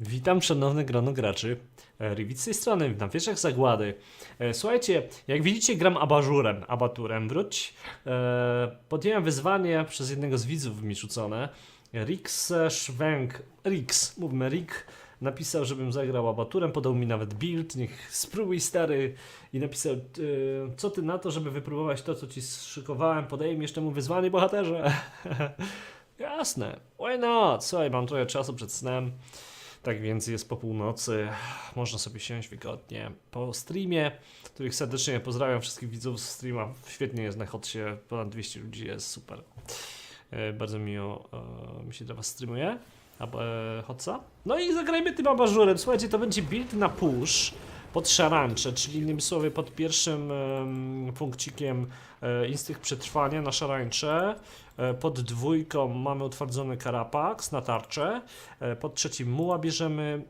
Witam szanowne grono graczy. E, Rivit z tej strony, na wierzch zagłady. E, Słuchajcie, jak widzicie gram abażurem, abaturem, wróć. E, podjąłem wyzwanie przez jednego z widzów mi rzucone. Rix Szwęk, Rix, mówmy Rick, napisał, żebym zagrał abaturem, podał mi nawet build, niech spróbuj stary i napisał, co ty na to, żeby wypróbować to, co ci szykowałem, podaję jeszcze mu wyzwanie bohaterze. Jasne, why not? Słuchaj, mam trochę czasu przed snem. Tak więc jest po północy, można sobie siąść wygodnie po streamie, których serdecznie pozdrawiam wszystkich widzów z streama. Świetnie jest na Hotsie, ponad 200 ludzi jest, super. E, bardzo miło e, mi się dla was streamuje, e, Hotsa. No i zagrajmy tym abażurem, słuchajcie, to będzie build na push pod szarańcze, czyli innymi słowy pod pierwszym em, punkcikiem e, instynkt przetrwania na szarańcze, e, pod dwójką mamy utwardzony karapax na tarczę, e, pod trzecim muła bierzemy,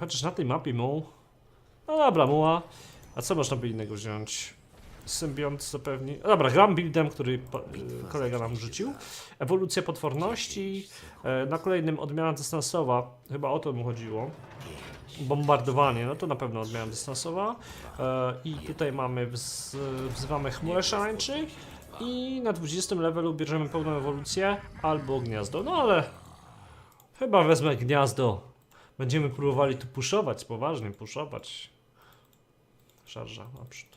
chociaż na tej mapie muł, no dobra muła, a co można by innego wziąć? Symbiont zapewni. Dobra, gram buildem, który kolega nam rzucił. Ewolucja potworności. Na kolejnym odmiana dystansowa. Chyba o to mu chodziło. Bombardowanie, no to na pewno odmiana dystansowa. E, I tutaj mamy, wz, wzywamy chmurę szarańczy. I na 20 levelu bierzemy pełną ewolucję albo gniazdo. No ale chyba wezmę gniazdo. Będziemy próbowali tu puszować, poważnie puszować. Szarża naprzód.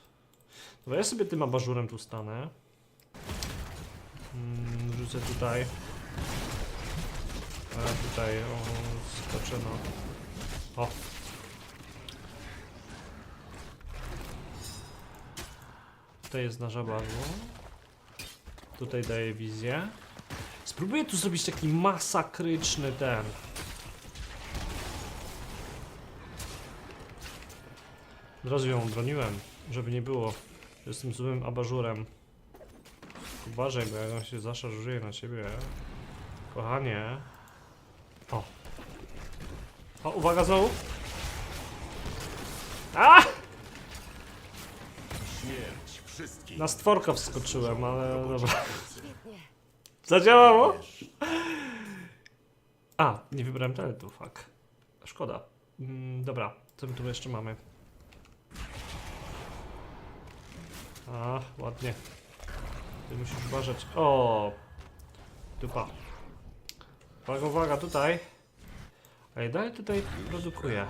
Dobra, ja sobie tym abażurem tu stanę. Mm, rzucę tutaj. A tutaj, o, skoczę no. O. Tutaj jest nasza barwa. Tutaj daję wizję. Spróbuję tu zrobić taki masakryczny ten. Od razu ją broniłem, żeby nie było. Jestem złym abażurem. Uważaj, bo jak on się zaszarżuje na ciebie. Kochanie. O. Uwaga znowu. A! Śmierć wszystkim. Na stworka wskoczyłem, ale dobra. Zadziałało? A, nie wybrałem teletu, fuck. Szkoda. Mm, dobra, co my tu jeszcze mamy? A, ładnie. Ty musisz uważać. O! Dupa. Uwaga, uwaga, tutaj. Ej, dalej tutaj produkuję.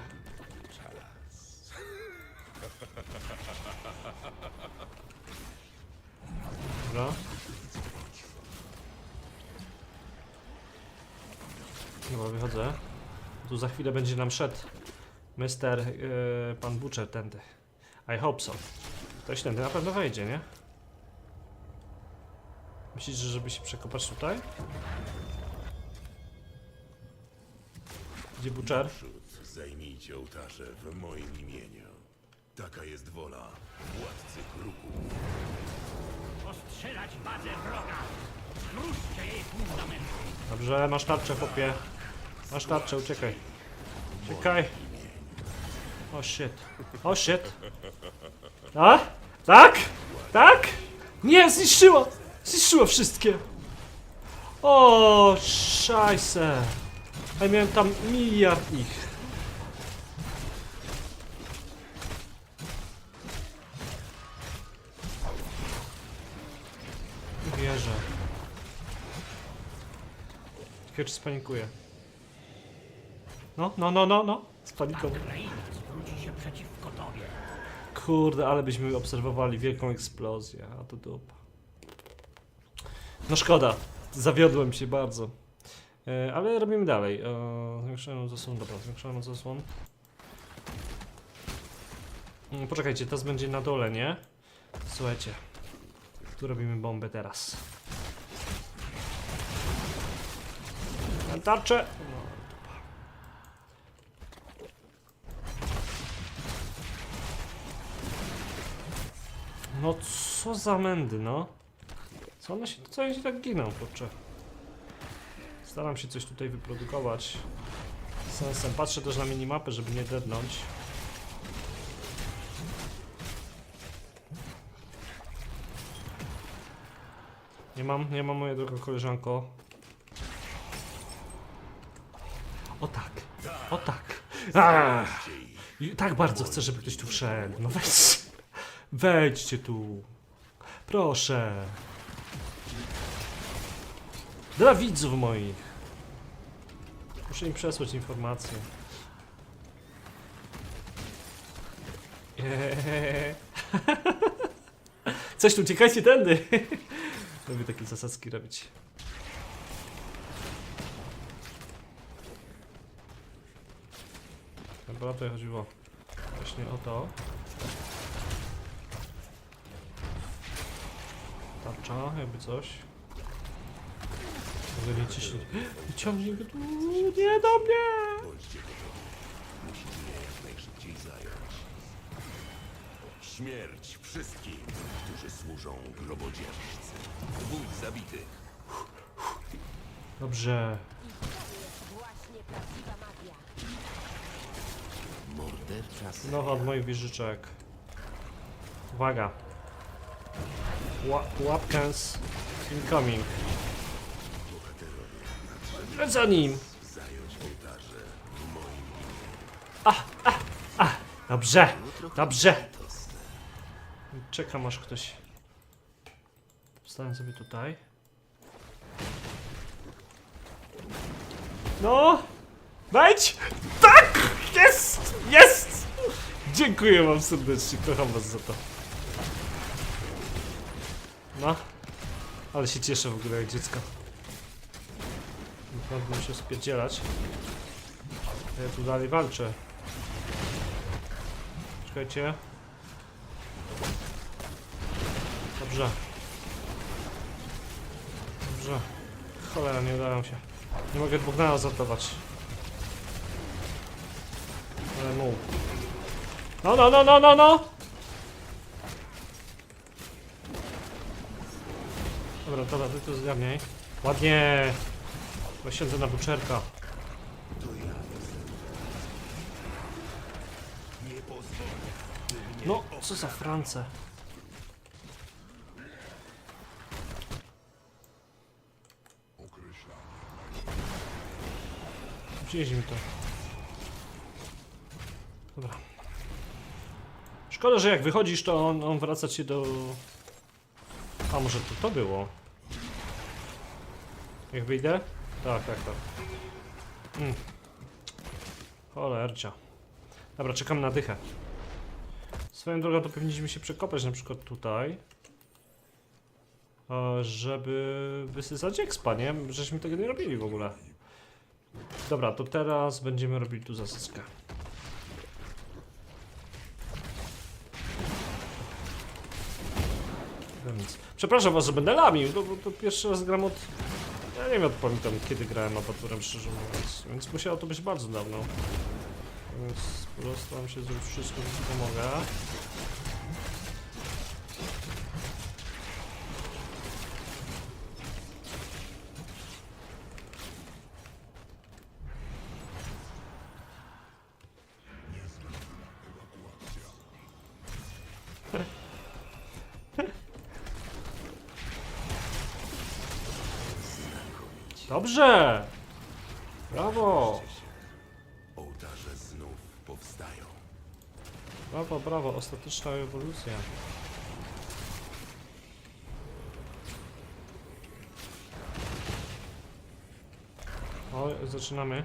Dobra. Dobra, wychodzę. Tu za chwilę będzie nam szedł Mister yy, Pan Butcher tędy. I hope so. Ktoś tędy na pewno wejdzie, nie? Myślisz, że żeby się przekopać tutaj? Gdzie Butcher? Zajmijcie ołtarze w moim imieniu. Taka jest wola władcy kruków. Ostrzelać bazę wroga! Zruszcie jej fundamenty! Dobrze, masz tarczę, chłopie. Masz tarczę, uciekaj. Uciekaj. O shit. O shit. A? Tak? Tak? Nie, zniszczyło! Zniszczyło wszystkie! O, szajse. A ja miałem tam miliard ich. Wierzę. Ciekawe czy spanikuje. No, no, no, no, no. Spanikował. Kraina zwróci się przeciwko tobie. Kurde, ale byśmy obserwowali wielką eksplozję, a to dupa. No szkoda, zawiodłem się bardzo. E, ale robimy dalej. E, zwiększałem zasłon, dobra, zwiększałem zasłon. Mm, Poczekajcie, teraz będzie na dole, nie? Słuchajcie. Tu robimy bombę teraz. Mam tarczę! No, co za mędy, no. Co one się, co one się tak giną, kurczę. Staram się coś tutaj wyprodukować. Sensem. Patrzę też na minimapę, żeby nie dednąć. Nie mam, nie mam moja droga koleżanko. O tak, o tak. Ach, tak bardzo chcę, żeby ktoś tu wszedł. No wejdź. Wejdźcie tu. Proszę. Dla widzów moich. Muszę im przesłać informację. Eee. Coś tu, uciekajcie tędy. Lubię takie zasadzki robić. Chyba tutaj chodziło właśnie o to. Tarcza, jakby coś. Mogę nie. Ciągnij go tu, nie do mnie! Bądźcie gotowi. Musimy je jak najszybciej zająć. Śmierć wszystkim, którzy służą grobodzieżcy. Dwóch zabitych. Dobrze. Właśnie prawdziwa magia. Mordercza No od moich wieżyczek. Uwaga. Ła łapkans incoming. Za nim. Ołtarze w moim Dobrze. Dobrze. Czekam aż ktoś. Wstanę sobie tutaj. No! Wejdź! Tak! Jest! Jest! Dziękuję wam serdecznie, kocham was za to. No. Ale się cieszę w ogóle jak dziecko. Naprawdę muszę spierdzielać. Ja tu dalej walczę. Czekajcie. Dobrze. Dobrze. Cholera, nie udało się. Nie mogę naraz zatować. Ale mu. No, no, no, no, no, no! Dobra, dobra, ty tu zgarniaj. Ładnie! Siedzę na buczerka. No, co za France. Przyjeźdź mi to. Dobra. Szkoda, że jak wychodzisz, to on, on wraca cię do... A może to to było? Jak wyjdę? Tak, tak, tak. Mm. Cholercia. Dobra, czekam na dychę. Swoją drogą to powinniśmy się przekopać na przykład tutaj. e, Żeby wysysać expa, nie? Żeśmy tego nie robili w ogóle. Dobra, to teraz będziemy robili tu. No nic. Przepraszam was, że będę lamił, to, to pierwszy raz gram od... Nie wiem, pamiętam kiedy grałem apaturem, szczerze mówiąc. Więc musiało to być bardzo dawno. Więc postaram się zrobić wszystko, co pomogę. Dobrze! Brawo! Ołtarze znów powstają. Brawo, brawo, ostateczna ewolucja. O, zaczynamy.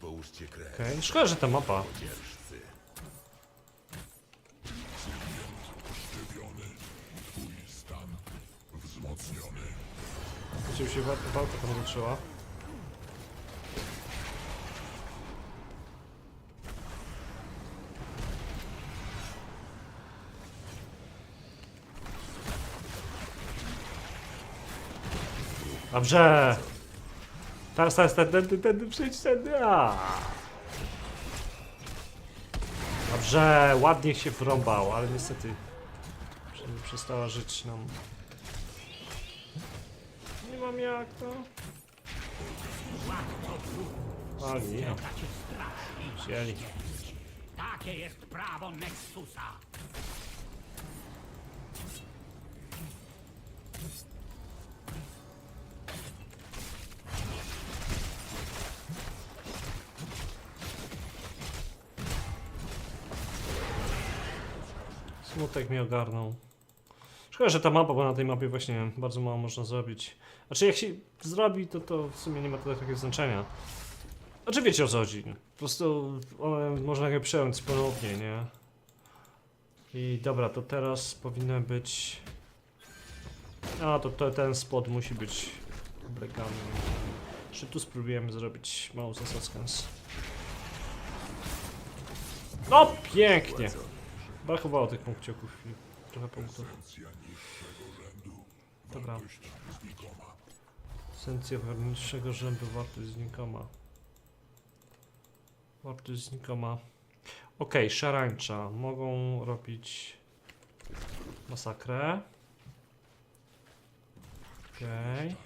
Połóżcie krew. Okej, szkoda, że ta mapa. Gdzie się wa- walka tam zaczęła. Dobrze! Teraz, teraz, tędy, tędy, przyjdź tędy, a. Dobrze, ładnie się wrąbał, ale niestety prze- przestała żyć nam. Nie mam jak to. Ali, Bracie straż. Wzięli. Takie jest prawo Nexusa. Smutek mnie ogarnął. Szkoda, że ta mapa, bo na tej mapie właśnie bardzo mało można zrobić. Znaczy jak się zrobi, to to w sumie nie ma to takiego znaczenia. Znaczy wiecie o co chodzi. Po prostu one można je przejąć ponownie, nie? I dobra, to teraz powinno być... A, to, to ten spot musi być brekany. Jeszcze tu spróbujemy zrobić małą zasaskans. No, pięknie! Brakowało tych punkcioków i trochę punktów. Dobra. Esencja niższego rzędu wartość znikoma. Wartość znikoma. Okej, szarańcza. Mogą robić masakrę. Okej.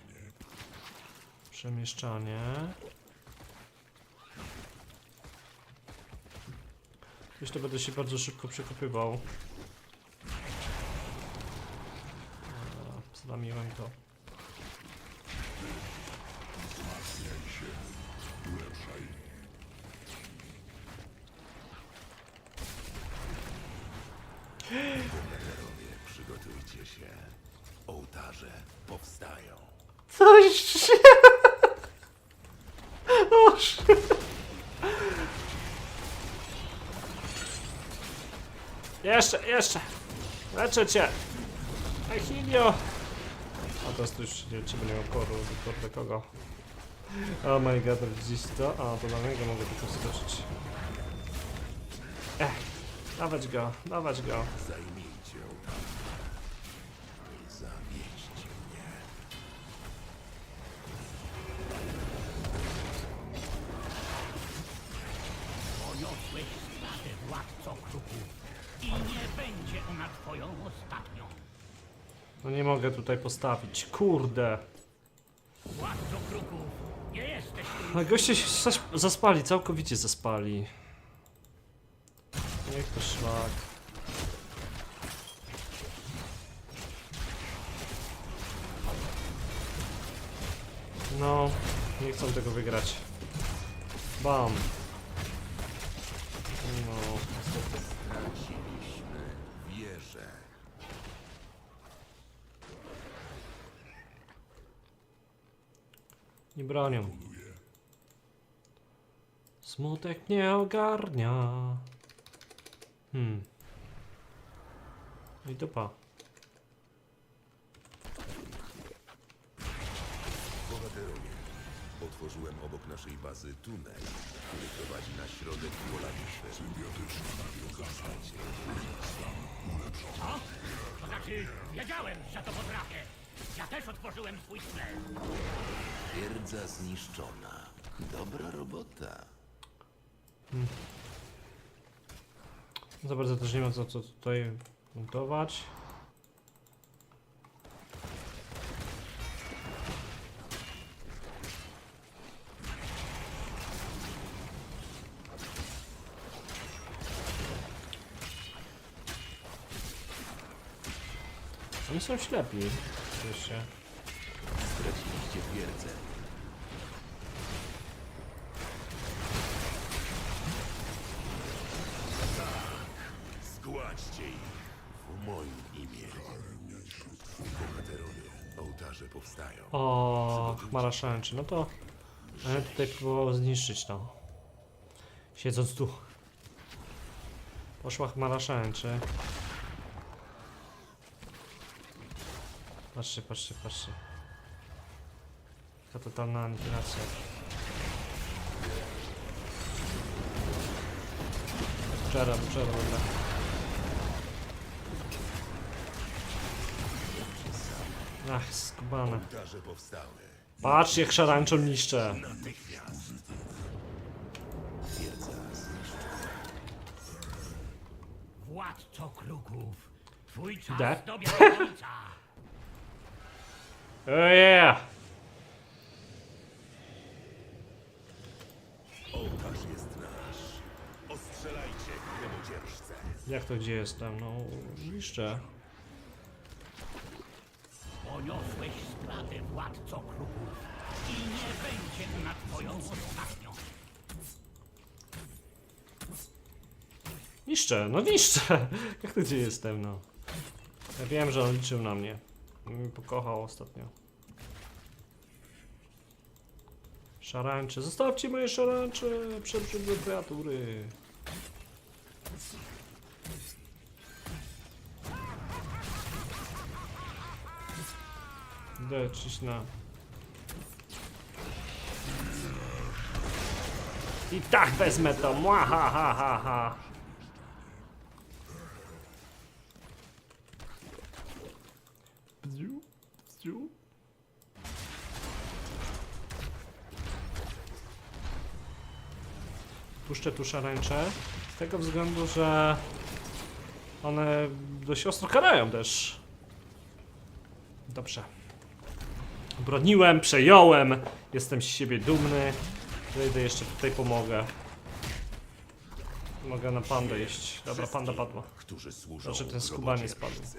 Przemieszczanie. Myślę, będę się bardzo szybko przekopywał. Eee, Zlamiłem to. Bohaterowie, przygotujcie się. Ołtarze powstają. Coś Jeszcze, jeszcze! Leczę cię! Achilio! A teraz to już nie, ciebie nie ma koru, kurde kogo? Oh my god, widzicie to? A, to na niego mogę tylko skoczyć. Ech, dawać go, dawać go. Zajmijcie. I zawieźcie mnie. Poniosłeś straty, władco kruków. I nie będzie ona twoją ostatnią. No nie mogę tutaj postawić, kurde. Władco kruków, nie jesteś tym A goście się zaś- zaspali, całkowicie zaspali. Niech to szlak. No, nie chcą tego wygrać. Bam. No, Nie bronią. Smutek mnie ogarnia. Hmm. No i dupa. Bohaterowie, otworzyłem obok naszej bazy tunel, który prowadzi na środek pola bitwy. Znaczy, wiedziałem, że to potrafię. Ja też otworzyłem swój sklep. Twierdza zniszczona. Dobra robota. Za bardzo też nie ma co, co tutaj montować. Oni są ślepi. Oczywiście. Straciliście twierdzę. Zgładźcie ich w moim. Bohaterowie, ołtarze powstają. O, chmara szęczy. No to będę tutaj próbował zniszczyć to. Siedząc tu. Poszła chmara szęczy. Patrzcie, patrzcie, patrzcie. Taka totalna anihilacja. Czera, czera, dobra. Ach, skubane. Ołtarze powstały. Patrz jak szarańczą niszczę. Natychmiast. Twierdza zniszczona. Władco kruków, twój czas Idę. końca. Oh yeah! Ołtarz jest nasz. Jak to gdzie jestem? No, niszczę. Poniosłeś straty, władco kruków. I nie będzie ona twoją ostatnią. Niszczę, no niszczę! Jak to gdzie jestem, no? Ja wiem, że on liczył na mnie. Mnie pokochał ostatnio. Szarańcze, zostawcie moje szarańcze! Przeprzed do kreatury. Czyś na... I tak wezmę to! Mła, ha, ha, ha, ha. Puszczę tu szarańcze z tego względu, że one dość ostro karają też. Dobrze. Broniłem, przejąłem. Jestem z siebie dumny. Wejdę jeszcze tutaj pomogę. Mogę na pandę iść. Dobra, panda padła. Którzy służą Znaczy ten w skubaniec robocie padł. różcy.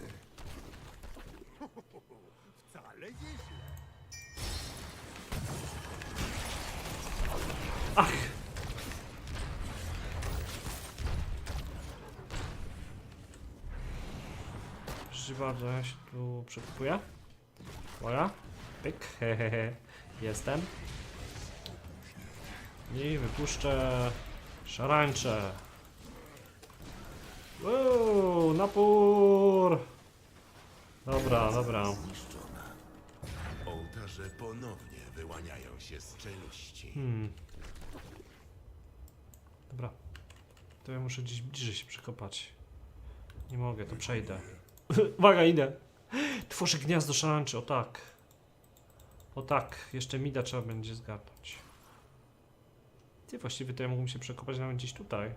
Ach! Proszę bardzo, ja się tu przekupuję. Moja. Pyk, hehehe. Jestem. I wypuszczę szarańcze. Wow, napór! Dobra, dobra. Zniszczona. Ołtarze ponownie wyłaniają się z czeluści. Hmm. Dobra. To ja muszę gdzieś bliżej się przekopać. Nie mogę, to przejdę. Uwaga, idę. Tworzę gniazdo szarańczy, o tak. O tak, jeszcze mida trzeba będzie zgarnąć. Ty właściwie to ja mógłbym się przekopać nawet gdzieś tutaj.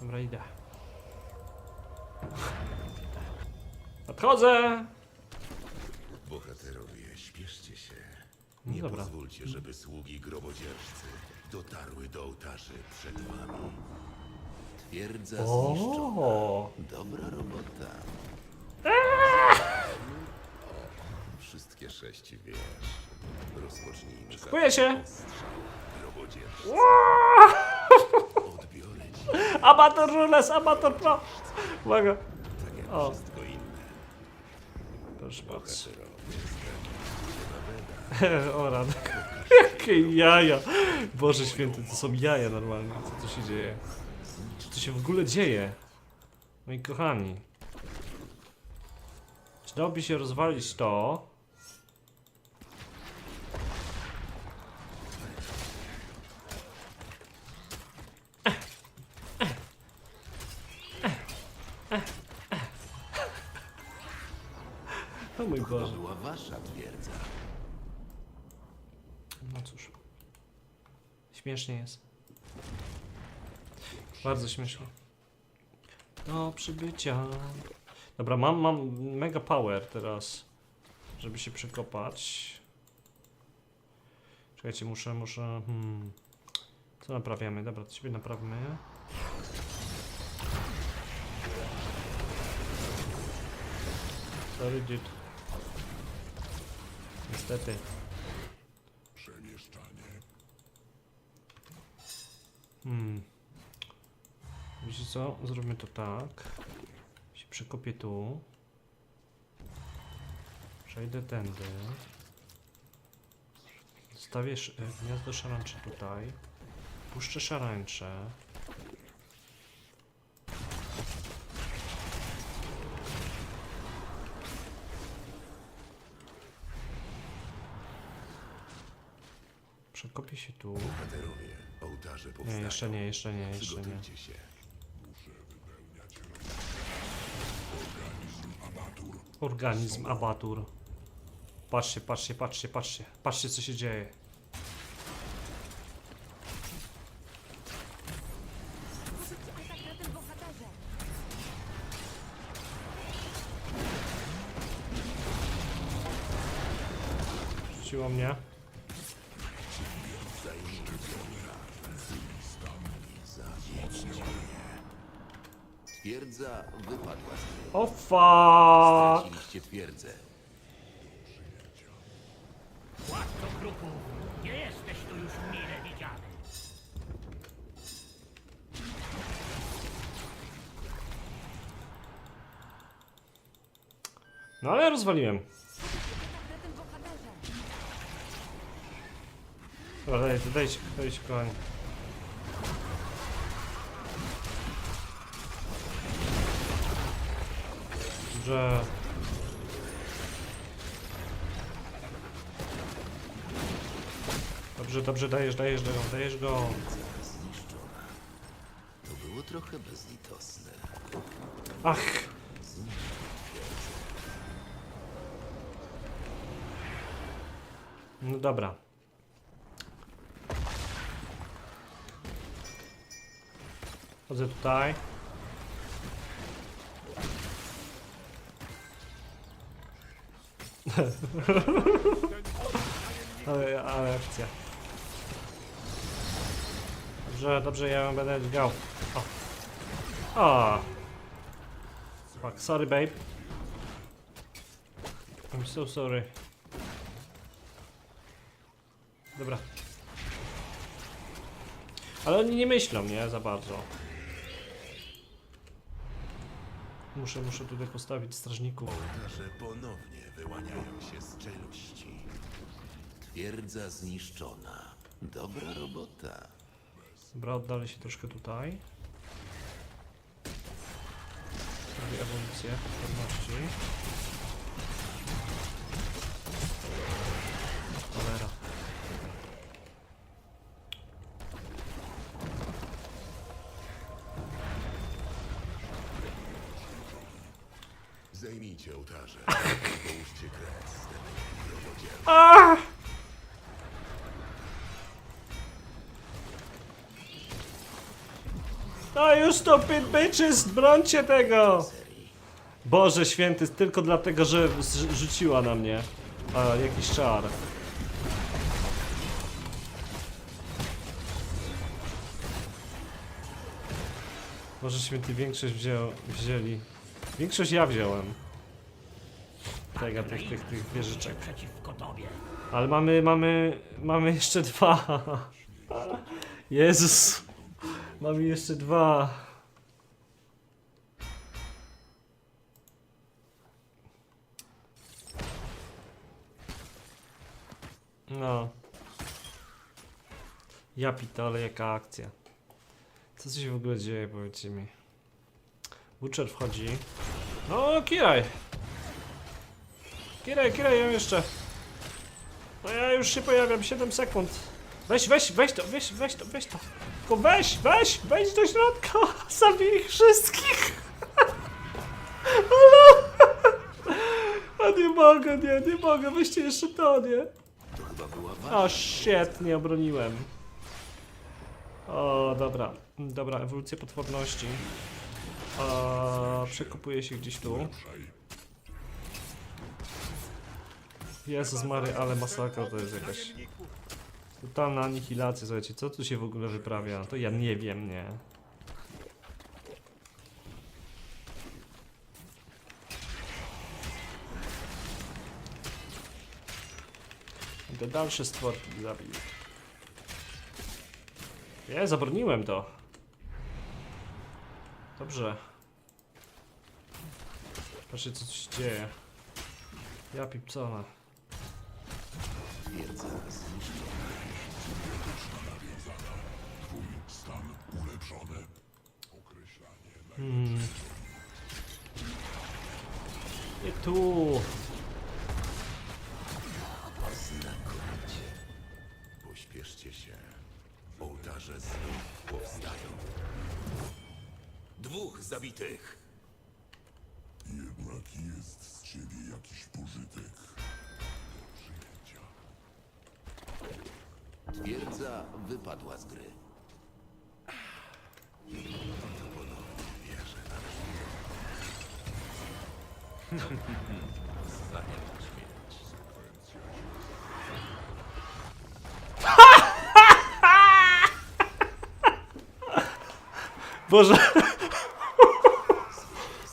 Dobra, idę. Nadchodzę! Bohaterowie, śpieszcie się. No Nie dobra. pozwólcie, żeby sługi grobodzieżcy dotarły do ołtarzy przed wami. Twierdza zniszczona. O! Dobra robota. Wszystkie sześć wiesz. Rozpocznijmy. Szykuję się. Odbiorę ci Amator Rules, Amator Pro! Uwaga. tak jak O. wszystko inne. Proszę bardzo. O rany. Jakie jaja. Boże święty, to są jaja normalnie. Co tu się dzieje? Co tu się w ogóle dzieje? Moi kochani. Czy dałoby się rozwalić to? O mój To Boże. była wasza twierdza. No cóż. Śmiesznie jest. Bardzo śmiesznie. Do przybycia. Dobra, mam, mam mega power teraz, żeby się przekopać. Czekajcie, muszę, muszę... Hmm. Co naprawiamy? Dobra, to ciebie naprawmy. Sorry, dude. Niestety. Hmm. Wiecie co? Zrobimy to tak. Przekopię tu. Przejdę tędy. Zostawię sz- e, gniazdo szarańcze tutaj. Puszczę szarańcze. Przekopię się tu. Bohaterowie, ołtarze Nie, jeszcze nie, jeszcze nie, jeszcze nie. Przygotujcie się. Organizm abatur. Patrzcie, patrzcie, patrzcie, patrzcie. Patrzcie co się dzieje. Rzuciło mnie. Twierdza wypadła z gry. O fuck! Straciliście twierdzę. Władco krupów, nie jesteś tu już mile widziany. No ale rozwaliłem. Na tym bohaterze. Dobra, daj, dajcie, dajcie kochani. Dobrze. Dobrze, dobrze, dajesz, dajesz, dajesz, dajesz go. Zniszczona. To było trochę bezlitosne. Ach! No dobra. Chodzę tutaj. ale, ale akcja. Dobrze, dobrze, ja będę dźgał. O. O. Fuck, sorry babe. I'm so sorry. Dobra. Ale oni nie myślą, nie? Za bardzo. Muszę, muszę tutaj postawić strażników. Ołtarze ponownie wyłaniają się z czeluści. Twierdza zniszczona. Dobra robota. Dobra, oddalę się troszkę tutaj. Robię ewolucję pewności. Ołtarze. Połóżcie kres. A już stupid bitches, brońcie tego! Boże święty, tylko dlatego, że rzuciła na mnie a, jakiś czar. Boże święty, większość wziął, wzięli. Większość ja wziąłem. Tego, tych, tych, tych wieżyczek. Przeciwko tobie. Ale mamy, mamy, mamy jeszcze dwa. Jezus. Mamy jeszcze dwa. No. Ja pitole, jaka akcja. Co się w ogóle dzieje, powiedzcie mi. Butcher wchodzi. No, Kiraj. Kiraj, Kiraj, ją jeszcze. No ja już się pojawiam, 7 sekund. Weź, weź, weź to, weź, weź to, weź to. Tylko weź, weź, wejdź do środka. Zabij ich wszystkich. A nie mogę, nie, nie mogę, weźcie jeszcze to, nie. To chyba była wasza. O, shit, nie obroniłem. O, dobra, dobra, ewolucja potworności. O, przekopuje się gdzieś tu. Jezus Mary, ale masakra to jest jakaś. Totalna anihilacja, słuchajcie, co tu się w ogóle wyprawia? To ja nie wiem, nie. Te dalsze stworki zabił. Nie, zabroniłem to. Dobrze. Patrzcie co tu się dzieje. Ja pipcona. Twierdza zniszczona. Hmm. Nie tu. Znakomicie. Pośpieszcie się. Ołtarze znów powstają. Dwóch zabitych. Jednak jest z ciebie jakiś pożytek. Twierdza wypadła z gry. Boże.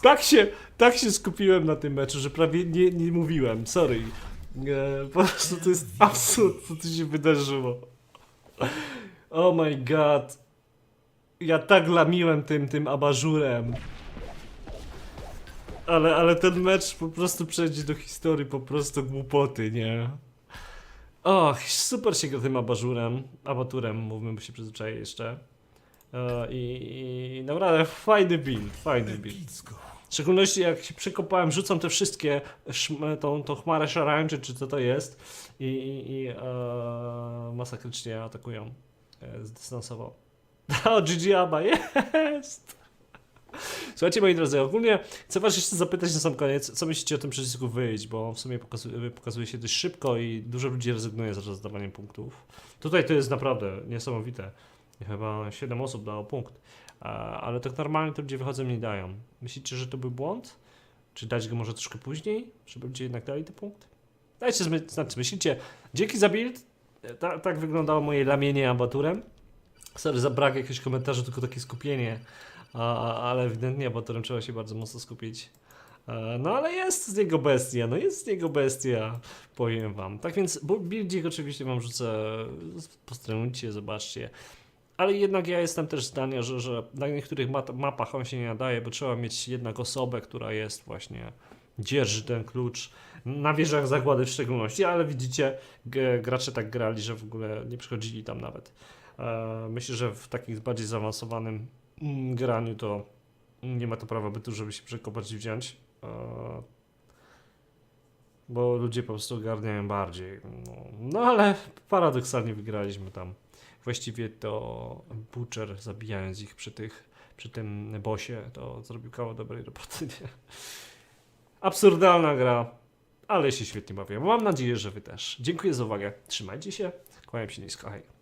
tak się, tak się skupiłem na tym meczu, że prawie nie, nie mówiłem. Sorry. Nie, po prostu to jest absurd, co tu się wydarzyło. Oh my god. Ja tak lamiłem tym, tym abażurem. Ale, ale ten mecz po prostu przejdzie do historii po prostu głupoty, nie? Och, super się gra tym abażurem, abaturem, mówmy, bo się przyzwyczaję jeszcze. E, I, I naprawdę fajny build, fajny build. W szczególności jak się przekopałem, rzucam te wszystkie, tą, tą chmarę szarańczy, czy co to jest i, i, i e, masakrycznie atakują e, zdystansowo. O, GG Aba, jest! Słuchajcie moi drodzy, ogólnie chcę was jeszcze zapytać na sam koniec, co myślicie o tym przycisku wyjść, bo w sumie pokazuje, pokazuje się dość szybko i dużo ludzi rezygnuje z rozdawaniem punktów. Tutaj to jest naprawdę niesamowite. Chyba 7 osób dało punkt. A, ale tak normalnie to ludzie wychodzą nie dają. Myślicie, że to był błąd? Czy dać go może troszkę później, żeby ludzie jednak dali te punkty? Dajcie znać, co myślicie. Dzięki za build. Ta, tak wyglądało moje lamienie abaturem. Sorry za brak jakiegoś komentarza, tylko takie skupienie. A, ale ewidentnie abaturem trzeba się bardzo mocno skupić. E, No ale jest z niego bestia, no jest z niego bestia, powiem wam. Tak więc bu- buildzik oczywiście wam rzucę, postrenujcie, zobaczcie. Ale jednak ja jestem też zdania, że, że na niektórych mapach on się nie nadaje, bo trzeba mieć jednak osobę, która jest właśnie, dzierży ten klucz, na wieżach zagłady w szczególności, ale widzicie, gracze tak grali, że w ogóle nie przychodzili tam nawet. E, myślę, że w takim bardziej zaawansowanym mm, graniu to nie ma to prawa bytu, żeby się przekopać i wziąć. E, bo ludzie po prostu ogarniają bardziej. No, no ale paradoksalnie wygraliśmy tam. Właściwie to Butcher zabijając ich przy tych, przy tym bosie, to zrobił kawał dobrej roboty. Nie? Absurdalna gra, ale się świetnie bawię. Mam nadzieję, że wy też. Dziękuję za uwagę. Trzymajcie się. Kłaniam się nisko. Hej.